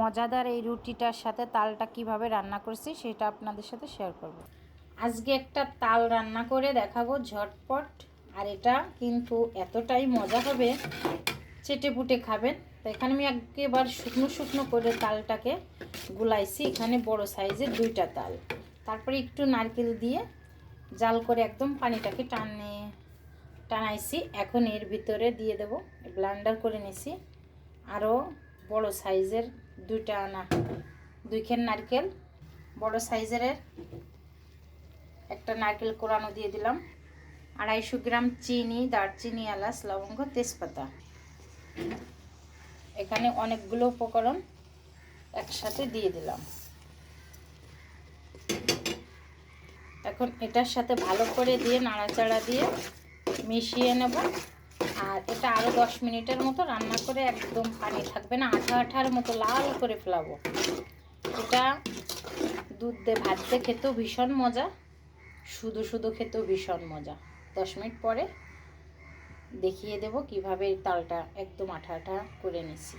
মজাদার এই রুটিটার সাথে তালটা কীভাবে রান্না করছি সেটা আপনাদের সাথে শেয়ার করব। আজকে একটা তাল রান্না করে দেখাবো ঝটপট, আর এটা কিন্তু এতটাই মজা হবে, চেটে পুটে খাবেন। তো এখানে আমি একেবার শুকনো শুকনো করে তালটাকে গুলাইছি, এখানে বড় সাইজের দুইটা তাল। তারপরে একটু নারকেল দিয়ে জাল করে একদম পানিটাকে টানে, টানাইছি। এখন এর ভিতরে দিয়ে দেব, ব্লান্ডার করে নিছি। আরও বড় সাইজের দুইটা আনা দুইখান নারকেল, বড় সাইজের একটা নারকেল কোরানো দিয়ে দিলাম। আড়াইশো গ্রাম চিনি, দারচিনি, এলাচ, লবঙ্গ, তেজপাতা। এখানে অনেকগুলো উপকরণ একসাথে দিয়ে দিলাম। এখন এটার সাথে ভালো করে দিয়ে নাড়াচাড়া দিয়ে মিশিয়ে নেব। আর এটা আরও দশ মিনিটের মতো রান্না করে একদম পানি থাকবে না, আঠা আঠার মতো লাল করে ফেলাবো। এটা দুধ দিয়ে ভাজতে খেতেও ভীষণ মজা, শুধু শুধু খেতেও ভীষণ মজা। দশ মিনিট পরে দেখিয়ে দেব কীভাবে তালটা একদম আঠা আঠা করে নিছি।